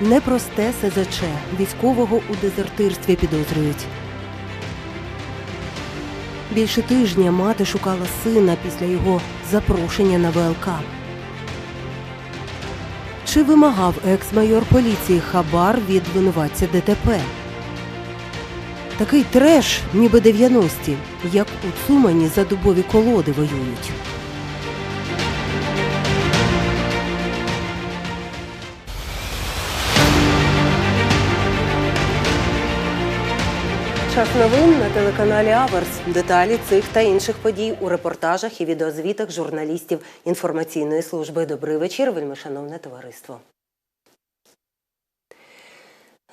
Непросте СЗЧ. Військового у дезертирстві підозрюють. Більше тижня мати шукала сина після його запрошення на ВЛК. Чи вимагав екс-майор поліції Хабар від винуватця ДТП? Такий треш, ніби 90-ті, як у Цумані за дубові колоди воюють. Час новин на телеканалі Аверс. Деталі цих та інших подій у репортажах і відеозвітах журналістів інформаційної служби. Добрий вечір, вельмишановне товариство.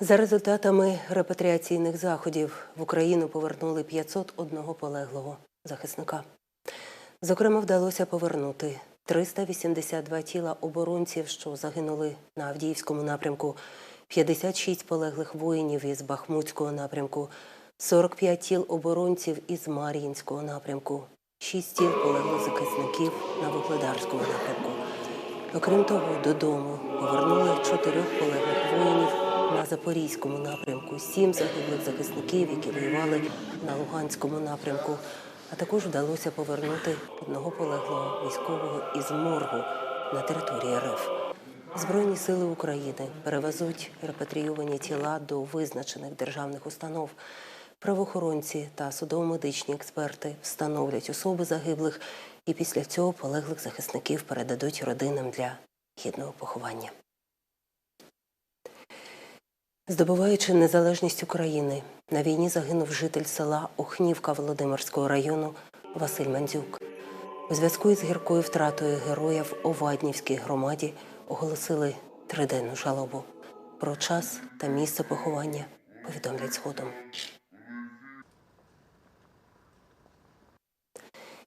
За результатами репатріаційних заходів в Україну повернули 501 полеглого захисника. Зокрема, вдалося повернути 382 тіла оборонців, що загинули на Авдіївському напрямку, 56 полеглих воїнів із Бахмутського напрямку, 45 тіл оборонців із Мар'їнського напрямку, 6 тіл полеглих захисників на Вугледарському напрямку. Окрім того, додому повернули чотирьох полеглих воїнів на Запорізькому напрямку, сім загиблих захисників, які воювали на Луганському напрямку. А також вдалося повернути одного полеглого військового із моргу на території РФ. Збройні сили України перевезуть репатрійовані тіла до визначених державних установ. Правоохоронці та судово-медичні експерти встановлять особи загиблих і після цього полеглих захисників передадуть родинам для гідного поховання. Здобуваючи незалежність України, на війні загинув житель села Охнівка Володимирського району Василь Мандзюк. У зв'язку із гіркою втратою героя в Оваднівській громаді оголосили триденну жалобу. Про час та місце поховання повідомлять згодом.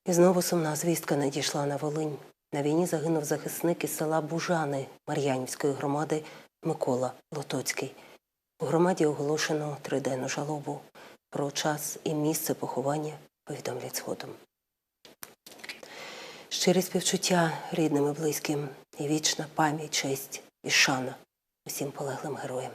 І знову сумна звістка надійшла на Волинь. На війні загинув захисник із села Бужани Мар'янівської громади Микола Лотоцький. У громаді оголошено триденну жалобу. Про час і місце поховання повідомлять згодом. Щирі співчуття рідним і близьким, і вічна пам'ять, честь і шана усім полеглим героям.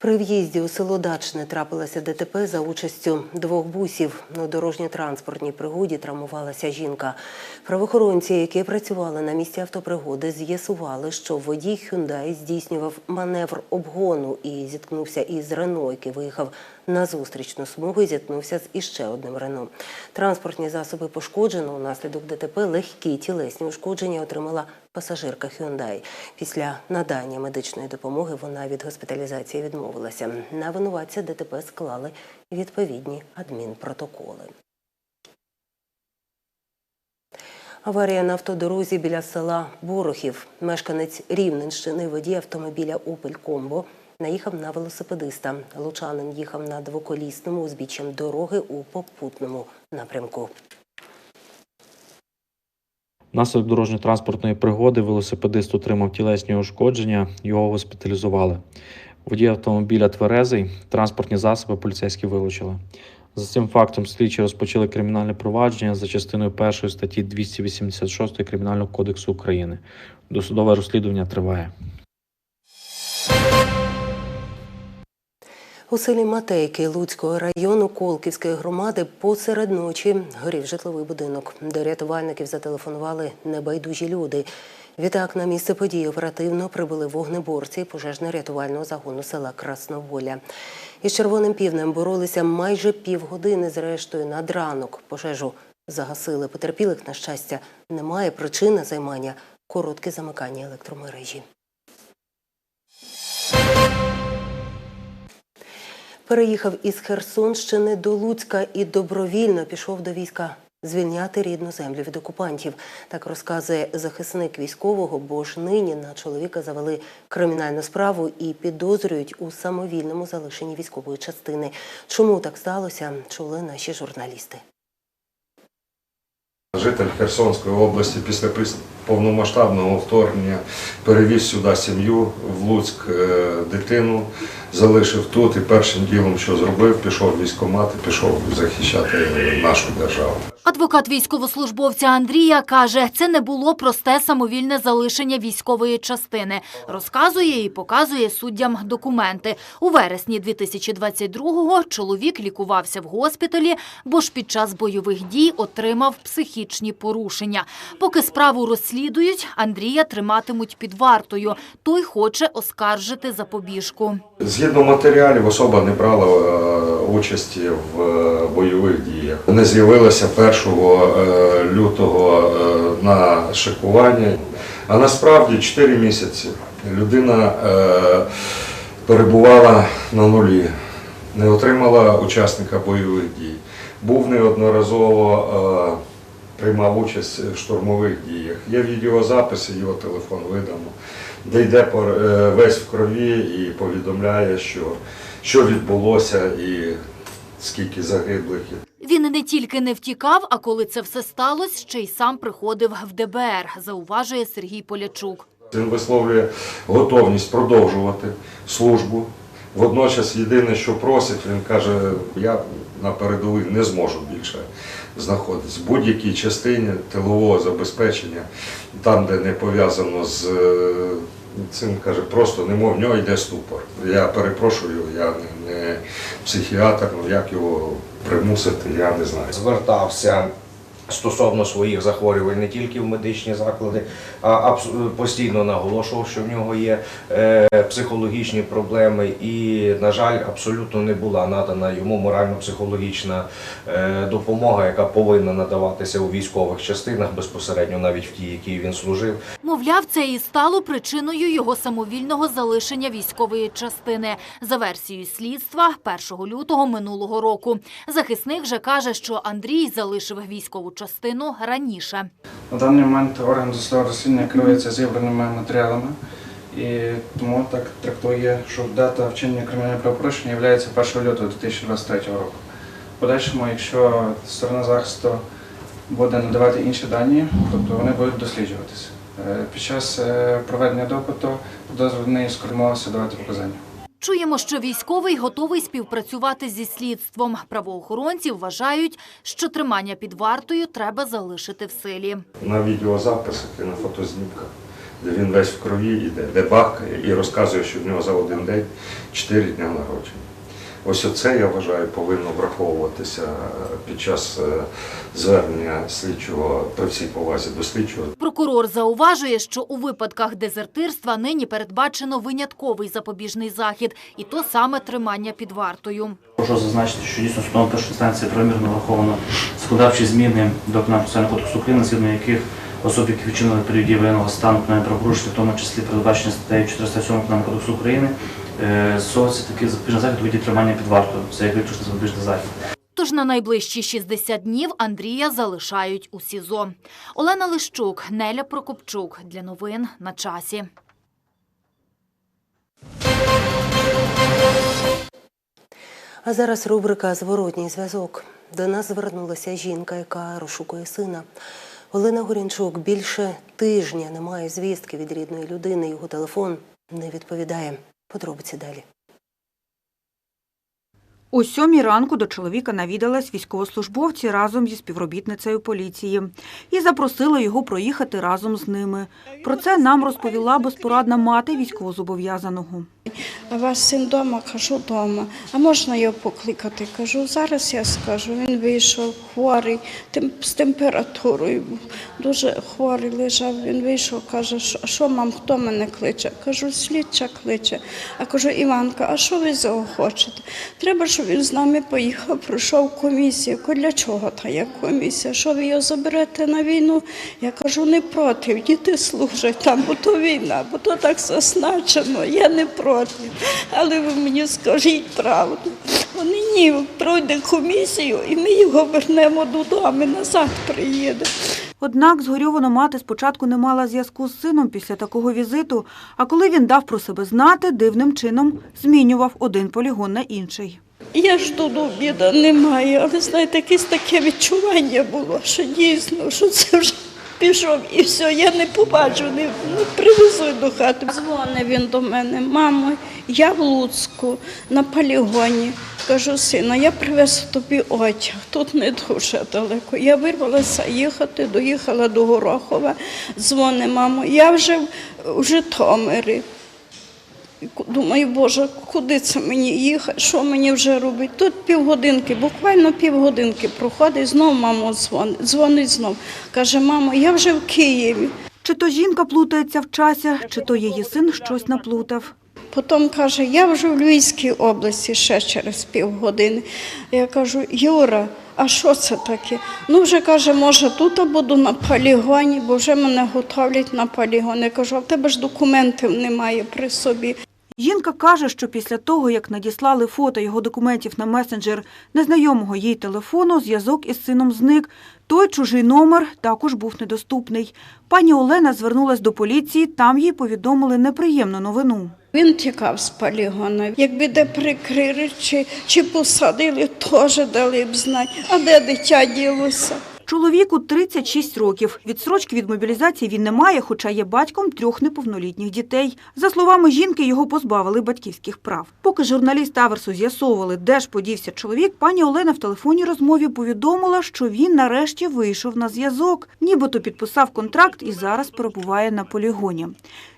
При в'їзді у село Дачне трапилося ДТП за участю двох бусів. У дорожньо-транспортній пригоді травмувалася жінка. Правоохоронці, які працювали на місці автопригоди, з'ясували, що водій Hyundai здійснював маневр обгону і зіткнувся із Рено, який виїхав на зустрічну смугу і зіткнувся з іще одним Рено. Транспортні засоби пошкоджено. Унаслідок ДТП легкі тілесні ушкодження отримала пасажирка Hyundai. Після надання медичної допомоги вона від госпіталізації відмовилася. На винуватця ДТП склали відповідні адмінпротоколи. Аварія на автодорозі біля села Борохів. Мешканець Рівненщини водій автомобіля Опель Комбо наїхав на велосипедиста. Лучанин їхав на двоколісному узбіччям дороги у попутному напрямку. Внаслідок дорожньо-транспортної пригоди велосипедист отримав тілесні ушкодження, його госпіталізували. Водій автомобіля тверезий, транспортні засоби поліцейські вилучили. За цим фактом слідчі розпочали кримінальне провадження за частиною 1 статті 286 Кримінального кодексу України. Досудове розслідування триває. У селі Матейки Луцького району Колківської громади посеред ночі горів житловий будинок. До рятувальників зателефонували небайдужі люди. Відтак на місце події оперативно прибули вогнеборці пожежно-рятувального загону села Красноволя. Із червоним півнем боролися майже півгодини. Зрештою, над ранок пожежу загасили. Потерпілих, на щастя, немає. Причина займання коротке замикання електромережі. Переїхав із Херсонщини до Луцька і добровільно пішов до війська звільняти рідну землю від окупантів. Так розказує захисник військового, бо ж нині на чоловіка завели кримінальну справу і підозрюють у самовільному залишенні військової частини. Чому так сталося, чули наші журналісти. Житель Херсонської області після повномасштабного вторгнення перевіз сюди сім'ю в Луцьк е, дитину, залишив тут і першим ділом, що зробив, пішов в військкомат і пішов захищати нашу державу. Адвокат військовослужбовця Андрія каже, це не було просте самовільне залишення військової частини. Розказує і показує суддям документи. У вересні 2022-го чоловік лікувався в госпіталі, бо ж під час бойових дій отримав психічні порушення. Поки справу розслідують, Андрія триматимуть під вартою. Той хоче оскаржити запобіжку. Згідно матеріалів, особа не брала е, участі в е, бойових діях. Вони з'явилися 1 е, лютого на шикування, а насправді 4 місяці людина перебувала на нулі, не отримала учасника бойових дій. Був неодноразово. Приймав участь в штурмових діях. Є відеозаписи, його телефон видано, де йде е, весь в крові і повідомляє, що, що відбулося і скільки загиблих. Він не тільки не втікав, а коли це все сталося, ще й сам приходив в ДБР, зауважує Сергій Полячук. Він висловлює готовність продовжувати службу. Водночас єдине, що просить, він каже, я на передових не зможу більше знаходитись. В будь-якій частині тилового забезпечення, там, де не пов'язано з е, цим, каже, просто немов в нього йде ступор. Я перепрошую, я не, не психіатр, ну як його примусити, я не знаю. звертався стосовно своїх захворювань не тільки в медичні заклади, а постійно наголошував, що в нього є е, психологічні проблеми, і, на жаль, абсолютно не була надана йому морально-психологічна е, допомога, яка повинна надаватися у військових частинах безпосередньо, навіть в тій, якій він служив. Мовляв, це і стало причиною його самовільного залишення військової частини. За версією слідства, 1 лютого минулого року. Захисник же каже, що Андрій залишив військову частину раніше. На даний момент орган досудового розслідування керується зібраними матеріалами, і тому так трактує, що дата вчинення кримінального правопорушення є 1 лютого 2023 року. В подальшому, якщо сторона захисту буде надавати інші дані, тобто вони будуть досліджуватися. Е, Під час е, проведення допиту підозрюваний скоримувався давати показання. Чуємо, що військовий готовий співпрацювати зі слідством. Правоохоронці вважають, що тримання під вартою треба залишити в силі. на відеозаписах і на фотознімках, де він весь в крові йде, де бахкає і розказує, що в нього за один день чотири дня народження. Ось оце, я вважаю, повинно враховуватися під час е, звернення слідчого при всій повазі до слідчого. Прокурор зауважує, що у випадках дезертирства нині передбачено винятковий запобіжний захід, і то саме тримання під вартою. Прошу зазначити, що дійсно судом першої інстанції правомірно враховано законодавчі зміни до процесуального кодексу України, згідно яких особи, які вчинили період дії воєнного стану кримінальне правопорушення, в тому числі передбачені статтею 407 Кримінального кодексу України, е, застосовується такий запобіжний захід у виді тримання під вартою. Це як виключно запобіжний захід. Тож на найближчі 60 днів Андрія залишають у СІЗО. Олена Лищук, Неля Прокопчук. Для новин на часі. А зараз рубрика Зворотній зв'язок. До нас звернулася жінка, яка розшукує сина. Олена Горінчук більше тижня не має звістки від рідної людини. Його телефон не відповідає. Подробиці далі. О сьомій ранку до чоловіка навідались військовослужбовці разом зі співробітницею поліції і запросили його проїхати разом з ними. Про це нам розповіла безпорадна мати військовозобов'язаного. А ваш син вдома? Кажу, вдома. А можна його покликати? Кажу, зараз я скажу. Він вийшов хворий, з температурою. Дуже хворий лежав. Він вийшов, каже, а що мам, хто мене кличе? Кажу, слідча кличе. А кажу, Іванка, а що ви цього хочете? Треба, щоб він з нами поїхав, пройшов комісію. Для чого та є комісія? Що ви його заберете на війну? Я кажу, не проти, діти служать там, бо то війна, бо то так зазначено, я не проти. Але ви мені скажіть правду. Вони ні, пройде комісію і ми його вернемо додому, назад приїде. Однак згорьована мати спочатку не мала зв'язку з сином після такого візиту, а коли він дав про себе знати, дивним чином змінював один полігон на інший. Я ж тут обіда немає, але знаєте, якесь таке відчування було, що дійсно, що це вже пішов і все, я не побачу, не, не привезу до хати. Дзвонив він до мене, мамо, я в Луцьку на полігоні. Кажу, сина, я привез тобі одяг, тут не дуже далеко. Я вирвалася їхати, доїхала до Горохова, дзвони, мамо, я вже в Житомирі. Думаю, Боже, куди це мені їхати, що мені вже робити? Тут півгодинки, буквально півгодинки проходить, знов мамо дзвонить, дзвонить знов. Каже, мамо, я вже в Києві. Чи то жінка плутається в часі, чи то її син щось наплутав. Потім каже, я вже в Львівській області ще через півгодини. Я кажу, Юра, а що це таке? Ну вже каже, може, тут буду на полігоні, бо вже мене готовлять на полігон. Я кажу, а в тебе ж документів немає при собі. Жінка каже, що після того, як надіслали фото його документів на месенджер незнайомого їй телефону, зв'язок із сином зник. Той чужий номер також був недоступний. Пані Олена звернулась до поліції, там їй повідомили неприємну новину. Він тікав з полігону. Якби де прикрили чи, чи посадили, теж дали б знати. А де дитя ділося? Чоловіку 36 років. Відсрочки від мобілізації він не має, хоча є батьком трьох неповнолітніх дітей. За словами жінки, його позбавили батьківських прав. Поки журналісти Аверсу з'ясовували, де ж подівся чоловік, пані Олена в телефонній розмові повідомила, що він нарешті вийшов на зв'язок, нібито підписав контракт і зараз перебуває на полігоні.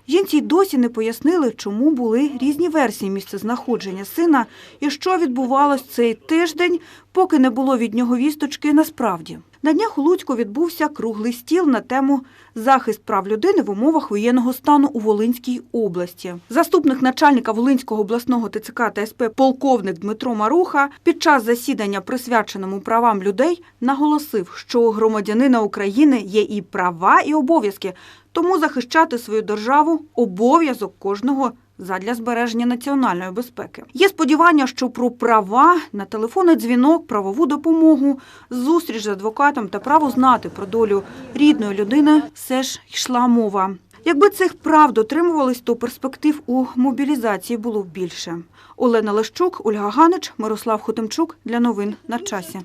Жінці й досі не пояснили, чому були різні версії місцезнаходження сина і що відбувалось цей тиждень, поки не було від нього вісточки насправді. На днях у Луцьку відбувся круглий стіл на тему захист прав людини в умовах воєнного стану у Волинській області. Заступник начальника Волинського обласного ТЦК та СП полковник Дмитро Маруха під час засідання, присвяченому правам людей, наголосив, що у громадянина України є і права, і обов'язки, тому захищати свою державу обов'язок кожного задля збереження національної безпеки. Є сподівання, що про права на телефонний дзвінок, правову допомогу, зустріч з адвокатом та право знати про долю рідної людини все ж йшла мова. Якби цих прав дотримувались, то перспектив у мобілізації було б більше. Олена Лещук, Ольга Ганич, Мирослав Хотимчук для новин на часі.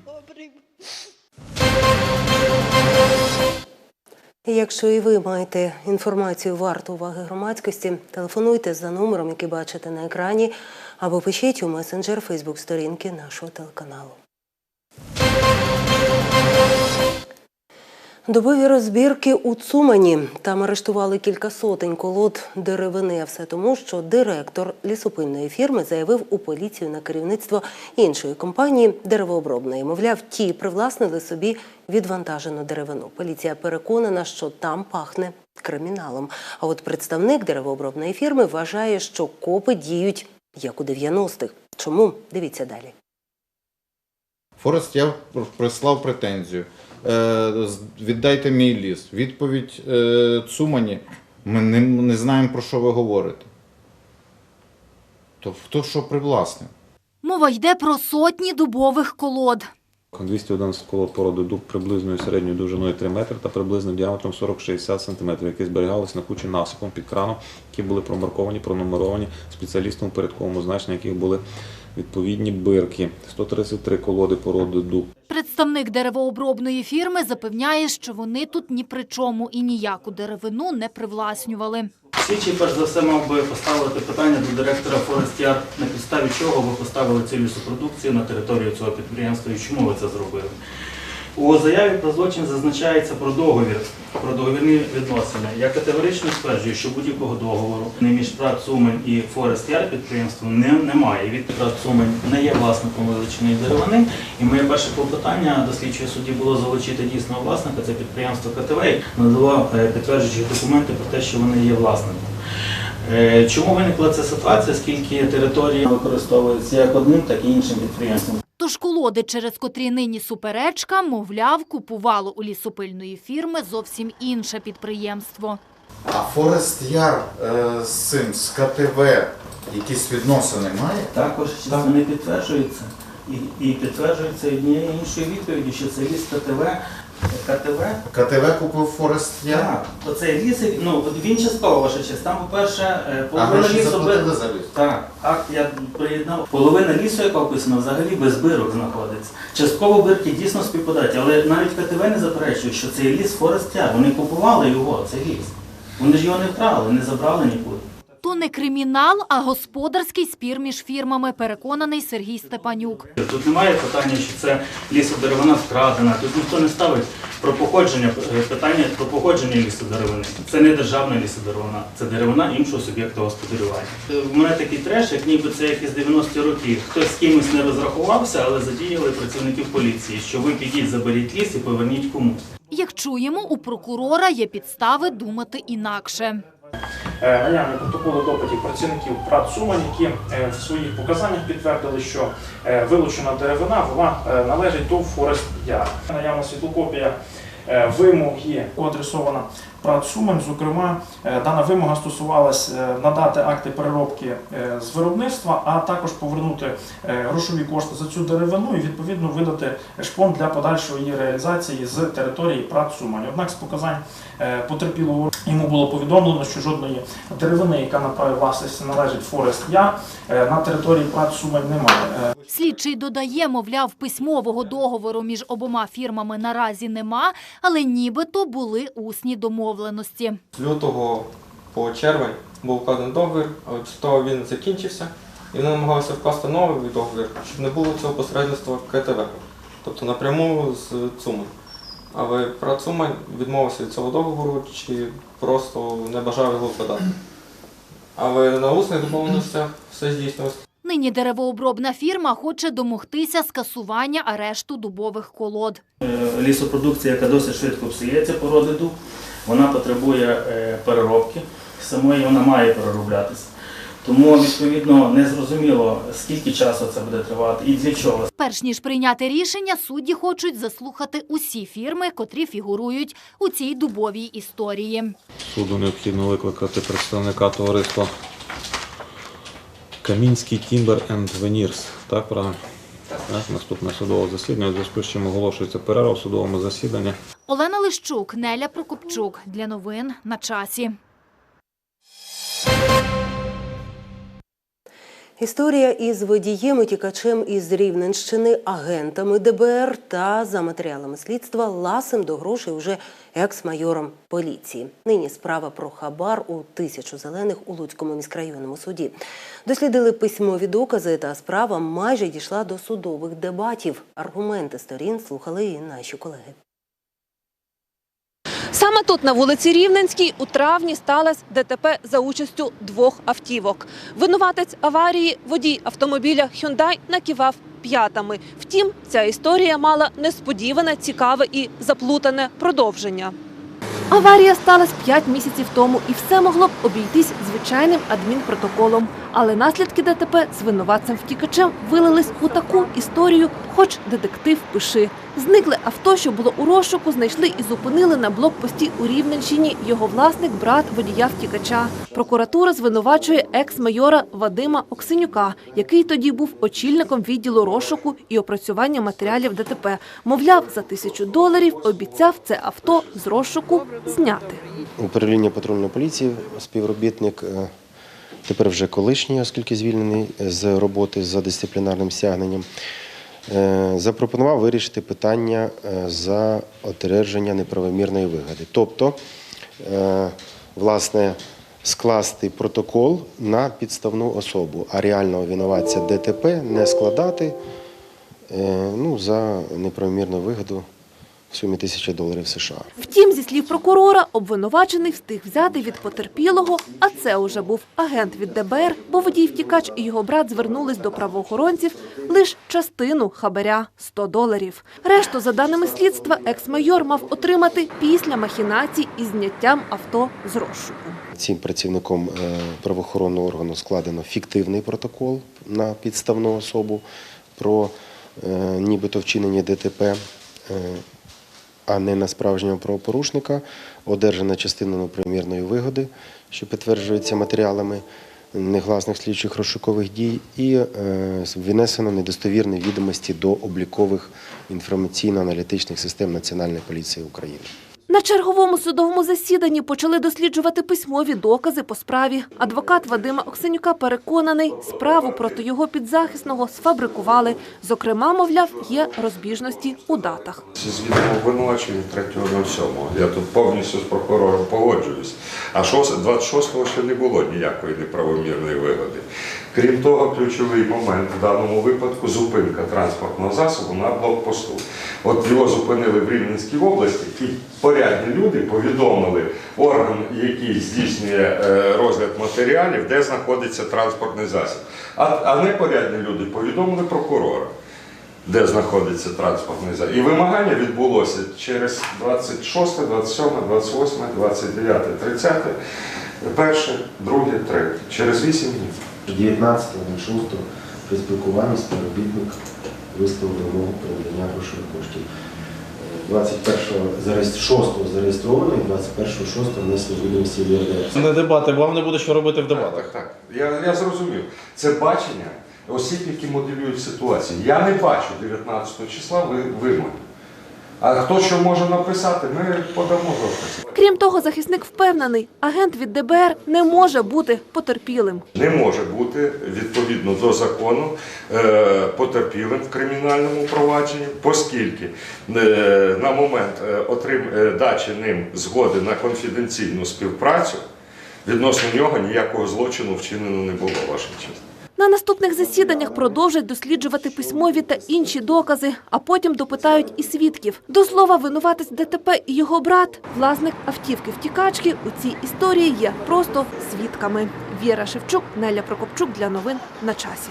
Якщо і ви маєте інформацію варту уваги громадськості, телефонуйте за номером, який бачите на екрані, або пишіть у месенджер Фейсбук сторінки нашого телеканалу. Добові розбірки у Цумані. Там арештували кілька сотень колод деревини. А все тому, що директор лісопильної фірми заявив у поліцію на керівництво іншої компанії деревообробної. Мовляв, ті привласнили собі відвантажену деревину. Поліція переконана, що там пахне криміналом. А от представник деревообробної фірми вважає, що копи діють як у 90-х. Чому? Дивіться далі. Форест я прислав претензію. Е, віддайте мій ліс. Відповідь е, Цумані. Ми не, не знаємо, про що ви говорите. То хто що привласнив? Мова йде про сотні дубових колод. 211 коло породи дуб приблизною середньою довжиною 3 метри та приблизним діаметром 40-60 см, які зберігалися на кучі насипом під краном, які були промарковані, пронумеровані спеціалістом у порядковому значенні, яких були відповідні бирки. 133 колоди породи дуб. Представник деревообробної фірми запевняє, що вони тут ні при чому і ніяку деревину не привласнювали. Слідчий, перш за все, мав би поставити питання до директора Форестя на підставі чого ви поставили цю лісопродукцію на територію цього підприємства і чому ви це зробили. У заяві про злочин зазначається про договір, про договірні відносини. Я категорично стверджую, що будь-якого договору між ПРАТ і Forest Yard підприємством не, немає. Від ПРАТ Сумень не є власником вилученої деревини. І моє перше клопотання до слідчої судді було залучити дійсного власника, це підприємство КТВ, надало е, підтверджуючі документи про те, що вони є власником. Е, Чому виникла ця ситуація, оскільки територія використовується як одним, так і іншим підприємством? Тож колоди, через котрі нині суперечка, мовляв, купувало у лісопильної фірми зовсім інше підприємство. А Форест Яр е, з цим, з КТВ, якісь відносини має? Також там не підтверджується. І, і підтверджується однією іншою відповіддю, що це ліс КТВ КТВ. КТВ купив Форест Я. Так, оцей ліс, ну от він частково ваша честь. Там, по-перше, е, А половина гроші лісу заплатили без... за ліс. Так, акт я приєднав. Половина лісу, яка описана, взагалі без бирок знаходиться. Частково бирки дійсно співпадають, але навіть КТВ не заперечує, що цей ліс Форест Яр. Вони купували його, цей ліс. Вони ж його не вкрали, не забрали нікуди. То не кримінал, а господарський спір між фірмами, переконаний Сергій Степанюк. Тут немає питання, що це лісодеревина вкрадена. Тут ніхто не ставить про походження е, питання про походження лісодеревини. Це не державна лісодеревина, це деревина іншого суб'єкту господарювання. Е, В мене такий треш, як ніби це якісь 90-ті роки. Хтось з кимось не розрахувався, але задіяли працівників поліції, що ви підіть, заберіть ліс і поверніть комусь. Як чуємо, у прокурора є підстави думати інакше. Е, наявні протоколи допитів працівників ПРАТ які е, в своїх показаннях підтвердили, що е, вилучена деревина вона належить до Форест Яр. Наявна світлокопія вимоги адресована ПРАТ Сумань. Зокрема, е, дана вимога стосувалась е, надати акти переробки е, з виробництва, а також повернути грошові кошти за цю деревину і відповідно видати шпон для подальшої її реалізації з території ПРАТ. Однак з показань потерпілого йому було повідомлено, що жодної деревини, яка на праві власності належить Форест Я, на території ПРАТ немає. Слідчий додає, мовляв, письмового договору між обома фірмами наразі нема, але нібито були усні домовленості. З лютого по червень був вкладений договір, але після того він закінчився, і вони намагалися вкласти новий договір, щоб не було цього посередництва КТВ, тобто напряму з Цумань. Але про Цумань відмовився від цього договору чи просто не бажав його вкладати. Але на усних домовленостях все здійснилося. Нині деревообробна фірма хоче домогтися скасування арешту дубових колод. Е, Лісопродукція, яка досить швидко псується породи дуб, вона потребує е, переробки. Самої вона має перероблятися. Тому, відповідно, не зрозуміло, скільки часу це буде тривати і для чого. Перш ніж прийняти рішення, судді хочуть заслухати усі фірми, котрі фігурують у цій дубовій історії. Суду необхідно викликати представника товариства Камінський Timber and Veneers. Так, правильно? Наступне судове засідання, у зв'язку з чим оголошується перерва в судовому засіданні. Олена Лищук, Неля Прокопчук. Для новин на часі. Історія із водієм утікачем із Рівненщини, агентами ДБР та за матеріалами слідства ласим до грошей уже екс-майором поліції. Нині справа про хабар у тисячу зелених у Луцькому міськрайонному суді. Дослідили письмові докази, та справа майже дійшла до судових дебатів. Аргументи сторін слухали і наші колеги. Саме тут, на вулиці Рівненській, у травні сталося ДТП за участю двох автівок. Винуватець аварії, водій автомобіля Hyundai накивав п'ятами. Втім, ця історія мала несподіване, цікаве і заплутане продовження. Аварія сталася 5 місяців тому, і все могло б обійтись звичайним адмінпротоколом. Але наслідки ДТП з винуватцем втікачем вилились у таку історію, хоч детектив пиши. Зникле авто, що було у розшуку, знайшли і зупинили на блокпості у Рівненщині його власник, брат водія втікача. Прокуратура звинувачує екс-майора Вадима Оксенюка, який тоді був очільником відділу розшуку і опрацювання матеріалів ДТП. Мовляв, за тисячу доларів обіцяв це авто з розшуку зняти. Управління патрульної поліції, співробітник, е, тепер вже колишній, оскільки звільнений з роботи за дисциплінарним стягненням, е, запропонував вирішити питання е, за одержання неправомірної вигоди. Тобто, е, власне, скласти протокол на підставну особу, а реального винуватця ДТП не складати ну, за неправомірну вигоду в сумі тисячі доларів США. Втім, зі слів прокурора, обвинувачений встиг взяти від потерпілого, а це уже був агент від ДБР, бо водій втікач і його брат звернулись до правоохоронців лише частину хабаря – 100 доларів. Решту, за даними слідства, екс-майор мав отримати після махінацій із зняттям авто з розшуку. Цим працівником е, правоохоронного органу складено фіктивний протокол на підставну особу про е, нібито вчинення ДТП, е, а не на справжнього правопорушника. Одержана частина непримірної вигоди, що підтверджується матеріалами негласних слідчих розшукових дій і винесено недостовірні відомості до облікових інформаційно-аналітичних систем Національної поліції України. На черговому судовому засіданні почали досліджувати письмові докази по справі. Адвокат Вадима Оксенюка переконаний, справу проти його підзахисного сфабрикували. Зокрема, мовляв, є розбіжності у датах. Звідомо обвинувачення 3.07. Я тут повністю з прокурором погоджуюсь. А 26-го ще не було ніякої неправомірної вигоди. Крім того, ключовий момент в даному випадку зупинка транспортного засобу на блокпосту. От його зупинили в Рівненській області, і порядні люди повідомили орган, який здійснює е, розгляд матеріалів, де знаходиться транспортний засіб. А, а непорядні люди повідомили прокурора де знаходиться транспортний засіб. І вимагання відбулося через 26, 27, 28, 29, 30, перше, друге, третє. Через 8 днів. 19.06 при спілкуванні співробітник висловив вимогу про надання грошових коштів. Е, 21-го зареєстр- 6-го зареєстровано і 21.06 внесено відомості в ЄРДР. Не дебати, бо вам не буде що робити в Так, так, так. Я, я зрозумів. Це бачення осіб, які моделюють ситуацію. Я не бачу 19 числа ви- вимоги. А хто що може написати, ми подамо допис. Крім того, захисник впевнений, агент від ДБР не може бути потерпілим. не може бути відповідно до закону е, потерпілим в кримінальному провадженні, оскільки е, на момент е, дачі ним згоди на конфіденційну співпрацю відносно нього ніякого злочину вчинено не було, ваша честь. На наступних засіданнях продовжать досліджувати письмові та інші докази, а потім допитають і свідків. До слова, винуватець ДТП і його брат, власник автівки втікачки, у цій історії є просто свідками. Віра Шевчук, Неля Прокопчук для новин на часі.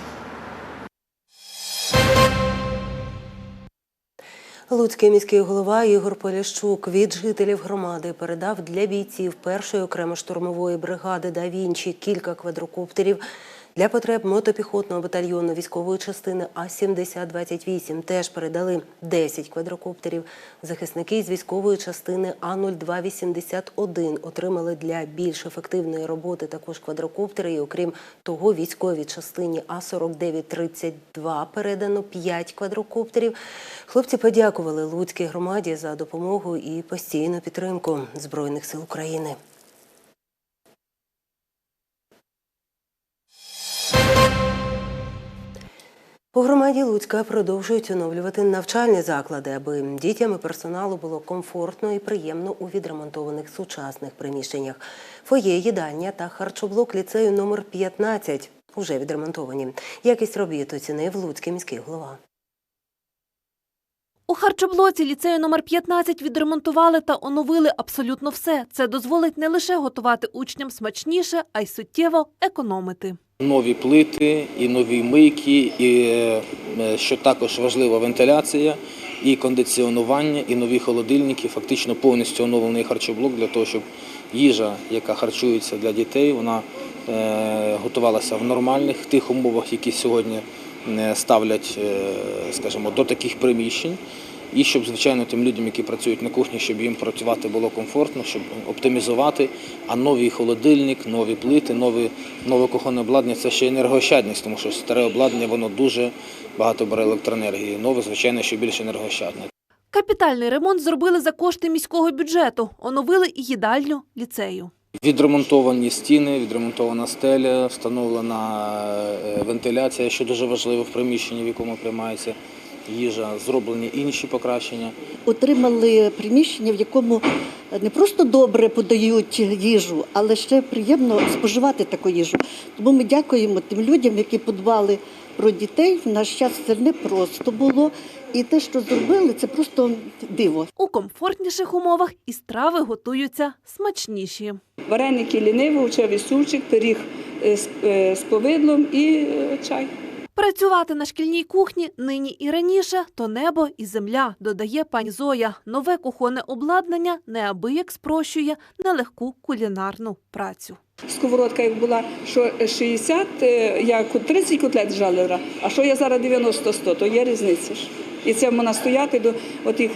Луцький міський голова Ігор Поліщук від жителів громади передав для бійців першої окремо штурмової бригади «Да Вінчі» кілька квадрокоптерів. Для потреб мотопіхотного батальйону військової частини А-7028 теж передали 10 квадрокоптерів. Захисники з військової частини А-0281 отримали для більш ефективної роботи також квадрокоптери. І окрім того, військовій частині А-4932 передано 5 квадрокоптерів. Хлопці подякували Луцькій громаді за допомогу і постійну підтримку Збройних сил України. У громаді Луцька продовжують оновлювати навчальні заклади, аби дітям і персоналу було комфортно і приємно у відремонтованих сучасних приміщеннях. Фоє, їдальня та харчоблок ліцею номер 15 уже відремонтовані. Якість робіт оцінив Луцький міський голова. У харчоблоці ліцею номер 15 відремонтували та оновили абсолютно все. Це дозволить не лише готувати учням смачніше, а й суттєво економити. Нові плити, і нові мийки, і е, що також важливо, вентиляція, і кондиціонування, і нові холодильники. Фактично повністю оновлений харчоблок для того, щоб їжа, яка харчується для дітей, вона е, готувалася в нормальних тих умовах, які сьогодні е, ставлять, е, скажімо, до таких приміщень. І щоб, звичайно, тим людям, які працюють на кухні, щоб їм працювати було комфортно, щоб оптимізувати. А новий холодильник, нові плити, нові, нове кухонне обладнання це ще енергоощадність, тому що старе обладнання воно дуже багато бере електроенергії. Нове, звичайно, що більш енергоощадне. Капітальний ремонт зробили за кошти міського бюджету. Оновили і їдальню ліцею. Відремонтовані стіни, відремонтована стеля, встановлена е, вентиляція, що дуже важливо в приміщенні, в якому приймається їжа, зроблені інші покращення. отримали приміщення, в якому не просто добре подають їжу, але ще приємно споживати таку їжу. Тому ми дякуємо тим людям, які подбали про дітей. В наш час це не просто було. І те, що зробили, це просто диво. У комфортніших умовах і страви готуються смачніші. Вареники ліниво, овочевий супчик, пиріг е, з, е, повидлом і е, чай. Працювати на шкільній кухні нині і раніше то небо і земля, додає пані Зоя. Нове кухонне обладнання неабияк спрощує нелегку кулінарну працю. Сковородка як була, що 60, е, я ку- 30 котлет жалила, а що я зараз 90-100, то є різниця ж. І це вона стояти до отих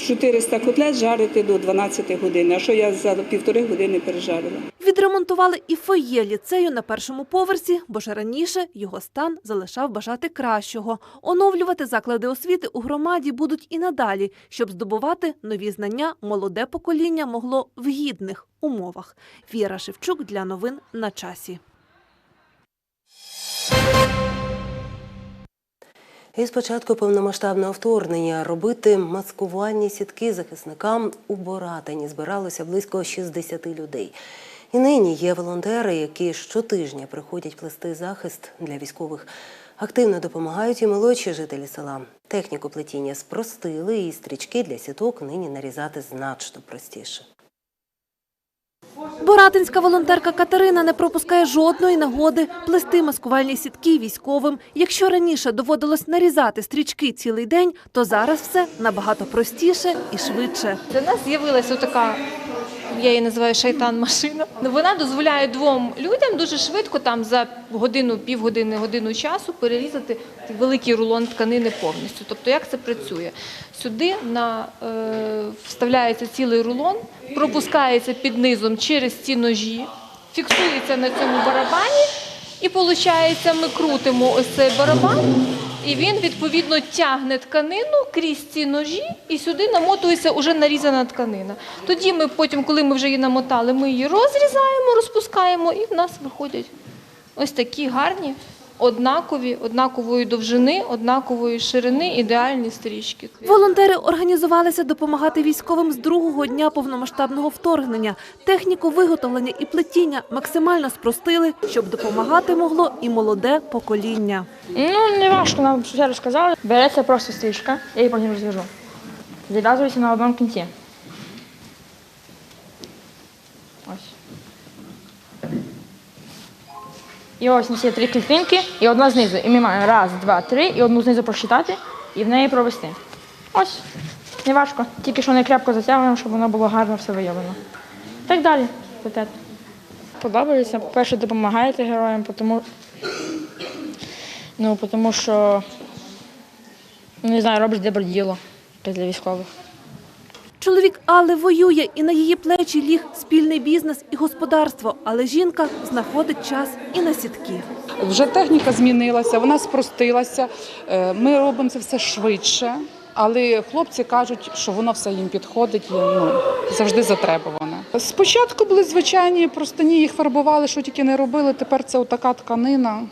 400 котлет жарити до 12 годин, а що я за півтори години пережарила. Відремонтували і фоє ліцею на першому поверсі, бо ж раніше його стан залишав бажати кращого. Оновлювати заклади освіти у громаді будуть і надалі, щоб здобувати нові знання молоде покоління могло в гідних умовах. Віра Шевчук для новин на часі. І з початку повномасштабного вторгнення робити маскувальні сітки захисникам у Боратині збиралося близько 60 людей. І нині є волонтери, які щотижня приходять плести захист для військових. Активно допомагають і молодші жителі села. Техніку плетіння спростили, і стрічки для сіток нині нарізати значно простіше. Боратинська волонтерка Катерина не пропускає жодної нагоди плести маскувальні сітки військовим. Якщо раніше доводилось нарізати стрічки цілий день, то зараз все набагато простіше і швидше. Для нас з'явилася така, я її називаю шайтан-машина. Ну, Вона дозволяє двом людям дуже швидко, там за годину, півгодини, годину часу перерізати великий рулон тканини повністю. Тобто, як це працює? Сюди на, е, вставляється цілий рулон, пропускається під низом через ці ножі, фіксується на цьому барабані, і виходить, ми крутимо ось цей барабан. І він відповідно тягне тканину крізь ці ножі, і сюди намотується уже нарізана тканина. Тоді ми потім, коли ми вже її намотали, ми її розрізаємо, розпускаємо, і в нас виходять ось такі гарні, однакові, однакової довжини, однакової ширини, ідеальні стрічки. Волонтери організувалися допомагати військовим з другого дня повномасштабного вторгнення. Техніку виготовлення і плетіння максимально спростили, щоб допомагати могло і молоде покоління. Ну, не важко, нам все розказали. Береться просто стрічка, я її потім розв'яжу. Зав'язується на одному кінці. І ось у нас є три клітинки і одна знизу. І ми маємо раз, два, три, і одну знизу просчитати і в неї провести. Ось. Не важко. Тільки що не крепко затягуємо, щоб воно було гарно все виявлено. Так далі. Подобається. По-перше, допомагаєте героям, тому, ну, тому що ну, не знаю, робиш добре діло для військових. Чоловік Алли воює, і на її плечі ліг спільний бізнес і господарство. Але жінка знаходить час і на сітки. Вже техніка змінилася, вона спростилася. Е, Ми робимо це все швидше, але хлопці кажуть, що воно все їм підходить і ну, завжди затребуване. Спочатку були звичайні простині, їх фарбували, що тільки не робили. Тепер це отака тканина.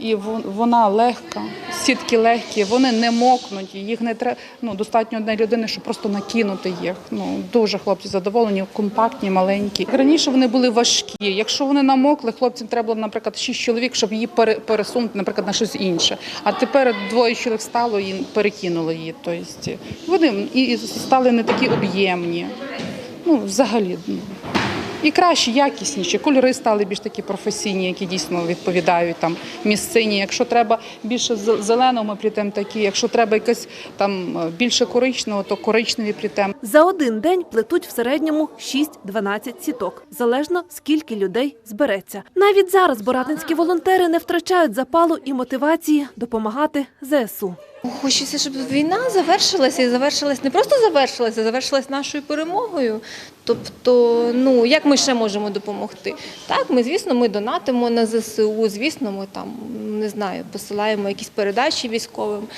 І вона легка, сітки легкі, вони не мокнуть, їх не треба. Ну достатньо однієї людини, щоб просто накинути їх. Ну дуже хлопці задоволені, компактні, маленькі. Раніше вони були важкі. Якщо вони намокли, хлопцям треба було, наприклад, шість чоловік, щоб її пересунути, наприклад, на щось інше. А тепер двоє чоловік стало і перекинули її. Тобто вони і стали не такі об'ємні. Ну, взагалі. І кращі, якісніші. Кольори стали більш такі професійні, які дійсно відповідають там місцині. Якщо треба більше зеленого, ми плітемо такі. Якщо треба якось там е, більше коричневого, то коричневі плітемо. За один день плетуть в середньому 6-12 сіток, залежно скільки людей збереться. Навіть зараз боратинські волонтери не втрачають запалу і мотивації допомагати ЗСУ. Хочеться, щоб війна завершилася і завершилась не просто завершилася, а завершилась нашою перемогою. Тобто, ну як ми ще можемо допомогти? Так, ми, звісно, ми донатимо на ЗСУ, звісно, ми там не знаю, посилаємо якісь передачі військовим.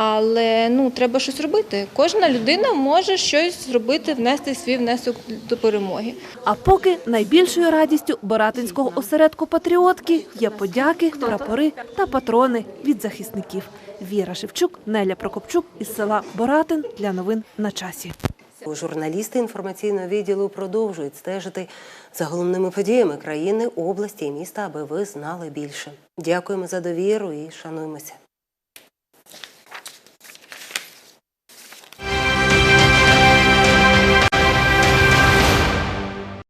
Але ну треба щось робити. Кожна людина може щось зробити, внести свій внесок до перемоги. А поки найбільшою радістю Боратинського осередку патріотки є подяки, прапори та патрони від захисників. Віра Шевчук, Неля Прокопчук із села Боратин для новин на часі. Журналісти інформаційного відділу продовжують стежити за головними подіями країни, області і міста, аби ви знали більше. Дякуємо за довіру і шануємося.